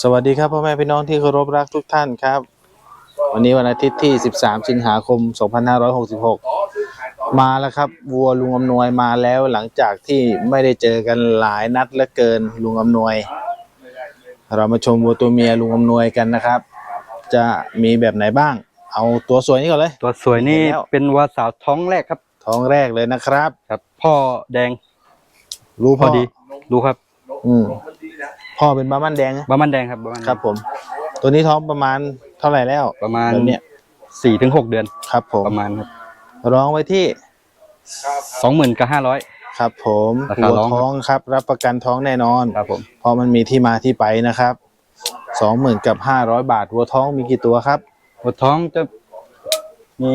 สวัสดีครับพ่อแม่พี่น้องที่เคารพรักทุกท่านครับ วันนี้วันอาทิตย์ที่ 13 สิงหาคม 2566 มาแล้วครับ วัวลุงอำนวยมาแล้วหลังจากที่ไม่ได้เจอกันหลายนัดเหลือเกินลุงอำนวย เรามาชมวัวตัวเมียลุงอำนวยกันนะครับ จะมีแบบไหนบ้าง เอาตัวสวยนี้ก่อนเลย ตัวสวยนี่เห็นแล้วเป็นวัวสาวท้องแรกครับ ท้องแรกเลยนะครับ ครับ พ่อแดง รู้พพ่ออดี รู้ครับ อืม พ่อเป็นบ้ามันแดงนะบามันแดงครับบามันแดงครับ ผม ตัวนี้ท้องประมาณเท่าไหร่แล้ว ประมาณแบบเนี้ยสี่ถึงหกเดือนครับผมประมาณครับร้องไว้ที่สองหมื่นกับห้าร้อยครับ ผมราคาหัวร้องท้องครับ รับประกันท้องแน่นอนครับผมเพราะมันมีที่มาที่ไปนะครับสองหมื่นกับห้าร้อยบาทวัวท้องมีกี่ตัวครับวัวท้องจะมี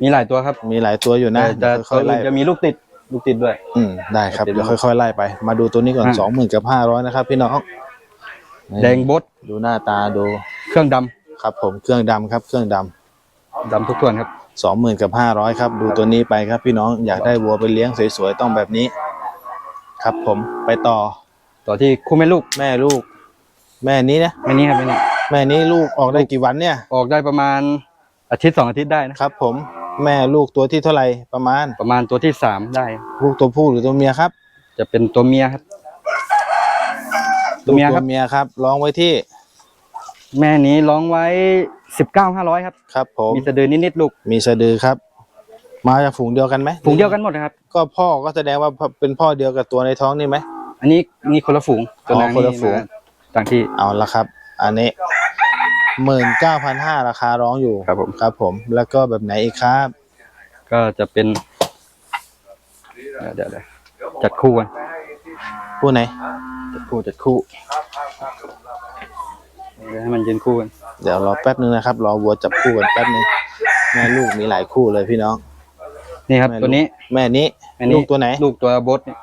มีหลายตัวครับ มีหลายตัวอยู่นะแต่จะเดี๋ยวค่อยๆไล่จะมีลูกติด ลูกติดด้วย อืมได้ครับเดี๋ยวเดี๋ยวค่อย ๆ ไล่ไป มาดูตัวนี้ก่อนอะ สองหมื่นกับห้าร้อยนะครับ พี่น้องนี่แดงบดดูหน้าตาดูเครื่องดำครับ ผมเครื่องดำครับ เครื่องดำดำทุกส่วนครับสองหมื่นกับห้าร้อยครับ ดูตัวนี้ไปครับ พี่น้องอยากได้วัวไปเลี้ยงสวยๆต้องแบบนี้ ครับผมไปต่อต่อที่คู่แม่ลูกแม่ลูก แม่นี้นะแม่นี้ครับแม่นี้แม่นี้ลูกออกได้กี่วันเนี่ย ออกได้ประมาณอาทิตย์สองอาทิตย์ได้นะครับ ผม แม่ลูกตัวที่เท่าไหร่ประมาณ ประมาณตัวที่สามได้ ลูกตัวผู้หรือตัวเมียครับ จะเป็นตัวเมียครับ ตัวเมียลูกครับเมียครับร้องไว้ที่แม่นี้ร้องไว้สิบเก้าห้าร้อยครับ ครับผมมีสะดือนิดๆลูก มีสะดือครับ มาจากฝูงเดียวกันไหมฝูงเดียวกันหมดนะครับ ก็พ่อก็แสดงว่าเป็นพ่อเดียวกับตัวในท้องนี่ไหมอันนี้นี่คนละฝูง ตัวนางอ๋อคนละฝูงมาต่างที่เอาละครับ อันนี้ หมื่นเก้าพันห้าราคาร้องอยู่ครับผม ครับผม แล้วก็แบบไหนอีกครับ ก็จะเป็นเดี๋ยวเดี๋ยวเดี๋ยวจัดคู่กันผู้ไหน จัดคู่จัดคู่เดี๋ยวให้มันยืนคู่กัน เดี๋ยวรอแป๊บนึงนะครับ รอวัวจับคู่กันแป๊บนึงแม่ลูกมีหลายคู่เลยพี่น้อง นี่ครับแม่ตัวนี้ แม่นี้อันนี้ ลูกตัวไหน ลูกตัวบดเนี่ย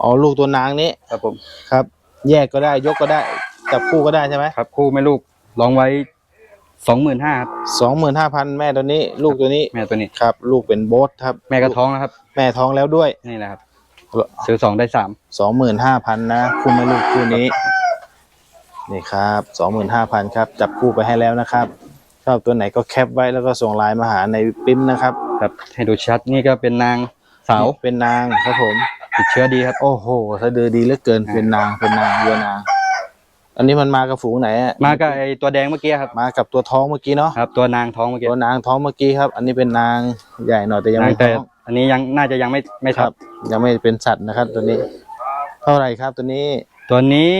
อ๋อ ลูกตัวนางนี้ ครับผม ครับ แยกก็ได้ ยกก็ได้ จับคู่ก็ได้ใช่ไหมครับ คู่แม่ลูกร้องไว้ สองหมื่นห้าครับสองหมื่นห้าพันแม่ตัวนี้ ลูกตัวนี้แม่ตัวนี้ครับ ลูกเป็นโบสครับ แม่กระท้องนะครับ แม่ท้องแล้วด้วยนี่นะครับซื้อสองได้สามสองหมื่นห้าพันนะคู่แม่ลูกคู่นี้ นี่ครับสองหมื่นห้าพันครับ จับคู่ไปให้แล้วนะครับ ชอบตัวไหนก็แคปไว้แล้วก็ส่งไลน์มาหาในปิ๊มนะครับครับให้ดูชัดนี่ก็เป็นนางสาวเป็นนางครับผมติดเชื้อดีครับ โอ้โหสะดือดีเหลือเกินอ่าเป็นนางเป็นนางวัวนาง อันนี้มันมากับฝูงไหนอะมากับไอตัวแดงเมื่อกี้ครับมากับตัวท้องเมื่อกี้เนาะครับ ตัวนางท้องเมื่อกี้ตัวนางท้องเมื่อกี้ครับ อันนี้เป็นนางใหญ่หน่อยแต่ยังนางไม่แต่ท้องอันนี้ยังน่าจะยังไม่ไม่คทัรับบ ยังไม่เป็นสัตว์นะครับ ตัวนี้ เท่าไหร่ครับ ตัวนี้ตัวนี้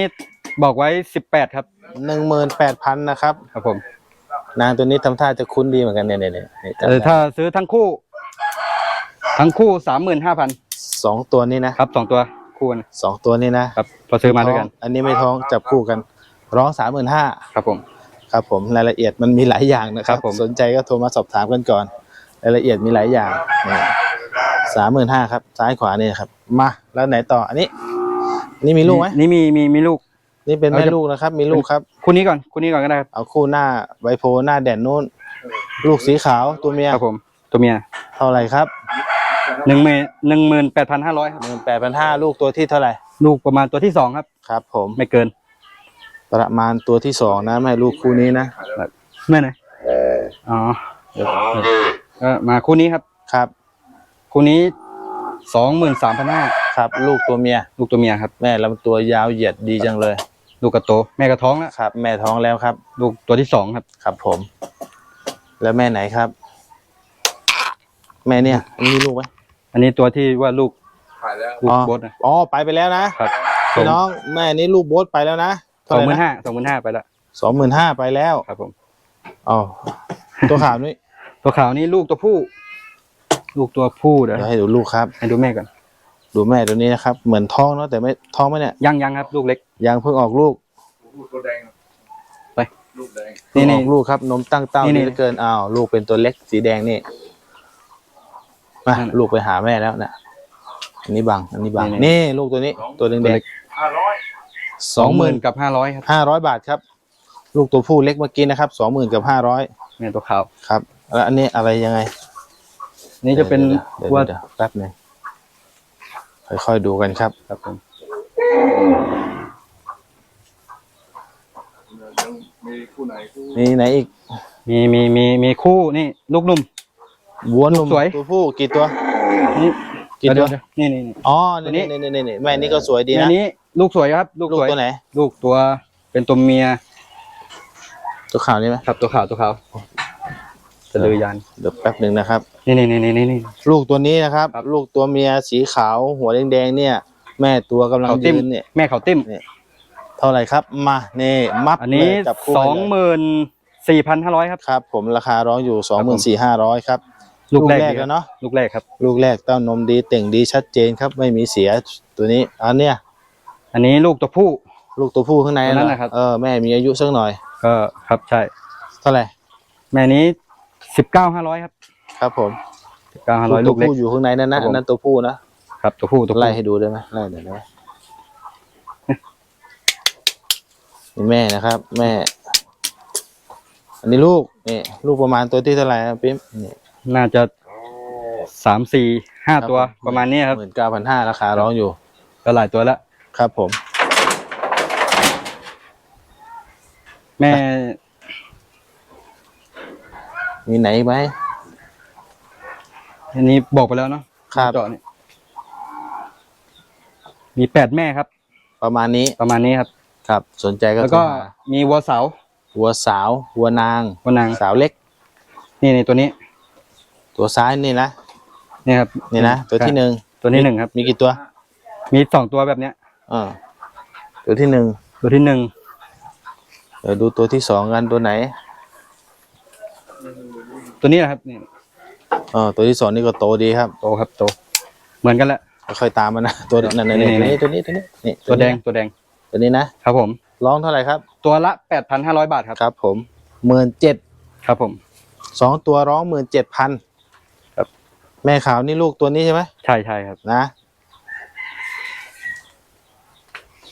บอกไว้สิบแปดครับหนึ่งหมื่นแปดพันนะครับ ครับผมนางตัวนี้ทำท่าจะคุ้นดีเหมือนกันเนี่ยเนี่ยเนี่ยเนี่ยเออถ้าซื้อทั้งคู่ ทั้งคู่สามหมื่นห้าพันสองตัวนี้นะครับสองตัว คู่กันสองตัวนี้นะครับพอซื้อมาด้วยกันท้องอันนี้ไม่ท้องจับคู่กัน ร้องสามหมื่นห้าครับผม ครับผมรายละเอียดมันมีหลายอย่างนะครับครับผมสนใจก็โทรมาสอบถามกันก่อน รายละเอียดมีหลายอย่างสามหมื่นห้าครับ ซ้ายขวานี่ครับ มาแล้วไหนต่ออันนี้ นี่มีลูกไหมนี่มีมีมีลูก นี่เป็นเอาแม่จะลูกนะครับ มีลูกครับคู่นี้ก่อนคู่นี้ก่อนก็ได้ครับเอาคู่หน้าไวโพหน้าแดนนู้นลูกสีขาวตัวเมียครับผม ตัวเมียเท่าไหร่ครับ หนึ่งหมื่นหนึ่งหมื่นแปดพันห้าร้อยครับหนึ่งแปดพันห้าลูกตัวที่เท่าไหร่ ลูกประมาณตัวที่สองครับ ครับ ผมไม่เกิน ประมาณตัวที่สองนะแม่ลูกคู่นี้นะแม่ไหนอ๋อเดี๋ยวก็มาคู่นี้ครับครับ คู่นี้สองหมื่นสามพันห้าครับ ลูกตัวเมีย ลูกตัวเมียครับ แม่ลำตัวยาวเหยียดดีจังเลย ลูกกระโต แม่กระท้องแล้วครับ แม่ท้องแล้วครับ ลูกตัวที่สองครับ ครับ ผม แล้วแม่ไหนครับ แม่เนี่ยอันนี้มีลูกไหม อันนี้ตัวที่ว่าลูกลูกอ๋อโบสนะอ๋อไปไปแล้วนะครับพี่น้องแม่นี้ลูกโบ๊ทไปแล้วนะสองหมื่นห้าสองหมื่นห้าไปแล้วสองหมื่นห้าไปแล้วครับผมอ๋อตัวขาวนี่ตัวขาวนี่ลูกตัวผู้ ลูกตัวผู้เดี๋ยวเดี๋ยวให้ดูลูกครับ ให้ดูแม่ก่อนดูแม่ตัวนี้นะครับ เหมือนท้องเนาะแต่ไม่ท้องไหมเนี่ยยังยังครับลูกเล็กยังเพิ่งออกลูกไปเพิ่นี่งอนี่อกลูกครับนมตั้งเต้านี่นี่นี่เหลือเกินอ้าวลูกเป็นตัวเล็กสีแดงนี่ มานั่นลูกไปหาแม่แล้วนะอันนี้บัง อันนี้บัง นี่ นี่ลูกตัวนี้ ตัวแดตัวงเล็กๆสองหมื่นกับห้าร้อยครับห้าร้อยบาทครับ ลูกตัวผู้เล็กเมื่อกี้นะครับสองหมื่นกับห้าร้อยแม่ตัวขาวครับแล้วอันนี้อะไรยังไงนี่จะเป็นเดี๋ยวว่า เดี๋ยวแป๊บหนึงค่อยๆดูกันครับ ครับผมมีคู่ไหนคู่มีไหนอีกมีมีมีมีคู่นี่ ลูกหนุ่ม วัวหนุ่มสวย ตัวผู้กี่ตัว นี่กี่ตัว เดี๋ยวเดี๋ยวนี่นี่นี่ อ๋อตัวนี้ นี่นี่นี่นี่แม่นี่ก็สวยดีอันะนนี้ลูกสวยครับ ลูกลูกสวยตัวไหน ลูกตัวเป็นตัวเมียตัวขาวนี่ไหมครับตัวขาวตัวขาวสะดือยันเดี๋ยวแป๊บหนึ่งนะครับ นี่นี่นี่นี่นี่นี่ ลูกตัวนี้นะครับ ครับ ลูกตัวเมียสีขาว หัวแดงๆเนี่ย แม่ตัวกำลังเขาติ้ยืมนเนี่ย แม่เขาติ้ม เท่าไหร่ครับ มานี่มัดอันนี้เลยจับคู่สองให้เลยหมื่นสี่พันห้าร้อยครับ ครับ ผมราคาร้องอยู่สองหมื่นสี่ห้าร้อยครับ ลูกแรกลูกแรกดีคแล้วบเนาะลูกแรกครับ ลูกแรกเต้านมดีเต่งดีชัดเจนครับ ไม่มีเสียตัวนี้อันเนี้ยอันนี้ลูกตัวผู้ ลูกตัวผู้ข้างในตัวนั้นเหรอนะครับ เออแม่มีอายุสักหน่อย ก็ครับใช่ เท่าไหร่แม่นี้สิบเก้าห้าร้อยครับครับผมสิบเก้าห้าร้อยตัลูวกเล็ก ผู้อยู่ข้างในนั่นครันะบผม อันนั่นตัวผู้นะครับตัวผู้ตัวผู้ไล่ให้ดูได้ไหมไล่เดี๋ยวได้ไหมนี่แม่นะครับ แม่ อันนี้ลูกนี่ลูกประมาณตัวที่เท่าไหร่ครับปิ๊มนี่ น่าจะสามสี่ห้าตัวประมาณนี้ครับหมื่นเก้าพันห้าราคาร้องอยู่ ก็หลายตัวแล้วครับผม แม่ มีไหนอีกไหมอันนี้บอกไปแล้วเนาะครับเจาะนี่มีแปดแม่ครับ ประมาณนี้ประมาณนี้ครับ ครับ สนใจก็แล้วก็โทรหามีวัวเสาวัวสาววัวนางวัวนางสาวเล็ก นี่นี่ตัวนี้ ตัวซ้ายนี่นะนี่ครับนี่นะตัวที่หนึ่งตัวนี้หนึ่งครับ มีกี่ตัว มีสองตัวแบบเนี้ยอ่าตัวที่หนึ่งตัวที่หนึ่งเดี๋ยวดูตัวที่สองกันตัวไหน ตัวนี้แหละครับนี่อ๋อตัวที่สองนี่ก็โตดีครับ โตครับโต เหมือนกันแหละค่อยตามมันนะตัวนั่นนั่นนี่นี่นี่ตัวนี้ตัวนี้ตัวนี้นี่ตัวแดงนี้ตัวแดง ตัวนี้นะครับผมร้องเท่าไหร่ครับ ตัวละแปดพันห้าร้อยบาทครับครับ ผมหมื่นเจ็ดครับผมสองตัวร้องหมื่นเจ็ดพันครับ แม่ขาวนี่ลูกตัวนี้ใช่ไหมใช่ใช่ครับนะ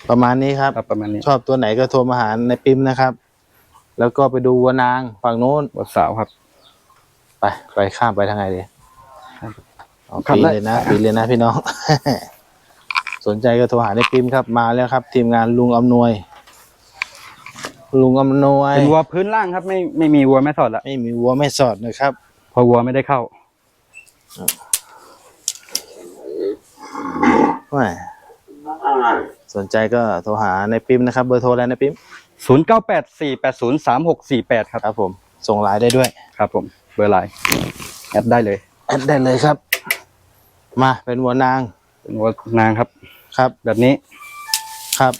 ประมาณนี้ครับ ครับประมาณนี้ชอบตัวไหนก็โทรมาหาในปิมนะครับ แล้วก็ไปดูวัวนางฝั่งโน้นวัวสาวครับ ไปไปข้ามไปทางไหนดีครับเอาครับปีนได้ เลยนะปีนเลยนะพี่น้อง สนใจก็โทรหาในปิมครับมาแล้วครับ ทีมงานลุงอำนวย ลุงอำนวยเป็นวัวพื้นล่างครับ ไม่ไม่มีวัวแม่สอดละไม่มีวัวไม่สอดนะครับ เพราะวัวไม่ได้เข้า แหม่สนใจก็โทรหาในปิมนะครับ เบอร์โทรแล้วในปิมศูนย์เก้าแปดสี่แปดศูนย์สามหกสี่แปดครับครับผม ส่งไลน์ได้ด้วย ครับผม เบอร์ไลน์แอดได้เลย แอดได้เลยครับ มาเป็นวัวนาง เป็นวัวนางครับ ครับ แบบนี้ ครับ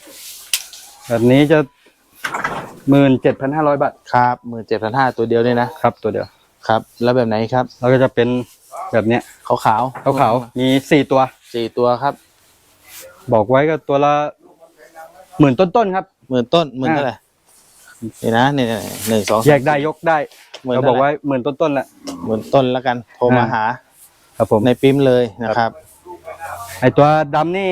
แบบนี้จะหมื่นเจ็ดพันห้าร้อยบาท ครับหมื่นเจ็ดพันห้าตัวเดียวเนี่ยนะ ครับ ตัวเดียว ครับ แล้วแบบไหนครับ แล้วก็จะเป็น แบบเนี้ยขาวขาวขาวๆมีสี่ตัวสี่ตัวครับ บอกไว้ก็ตัวละหมื่นต้นๆครับหมื่นต้นหมื่นเท่าไหร่นี่นะนี่นี่หนึ่งสองสามแยกได้ยกได้หมื่นเราเท่บอกไหร่ไว้หมื่นต้นๆแหละหมื่นต้นแล้วกันโทรมาอ่าหา ครับผมในปิมเลยนะครับ ไอตัวดำนี่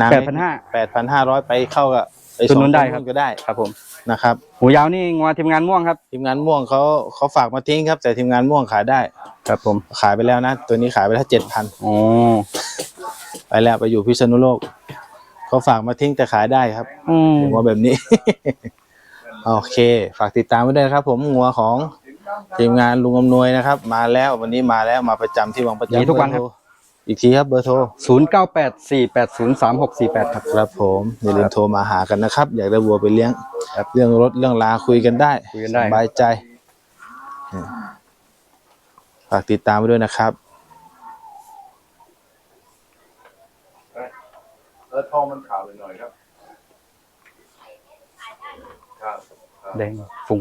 น้ำแปดพันห้าแปดพันห้าร้อยไปเข้ากับไอ้ตัวสองนู้นได้ครับ ก็ได้ครับผมนะครับหูยาวนี่งัวทีมงานม่วงครับ ทีมงานม่วงเขาเขาฝากมาทิ้งครับ แต่ทีมงานม่วงขายได้ ครับผมขายไปแล้วนะ ตัวนี้ขายไปแล้วเจ็ดพันโอ้ไปแล้วไปอยู่พิษณุโลกเขาฝากมาทิ้งแต่ขายได้ครับอืมงัวแบบนี้ โอเค ฝากติดตามไว้ด้วยนะครับ ผมงัวของทีมงานลุงอำนวยนะครับ มาแล้ววันนี้มาแล้วมาประจำที่วังประจำมีทุกวันครับเอโทอีกทีครับเบอร์โทรศูนย์เก้าแปดสี่แปดศูนย์สามหกสี่แปดครับ ครับผม อย่าลืมโทรมาหากันนะครับ อยากได้วัวไปเลี้ยง ครับเรื่องรถเรื่องลาคุยกันได้คุยกันได้ สบายใจฝากติดตามไว้ด้วยนะครับ แล้วท้องมันขาวไปหน่อยครับ ครับ แดงฟุ้ง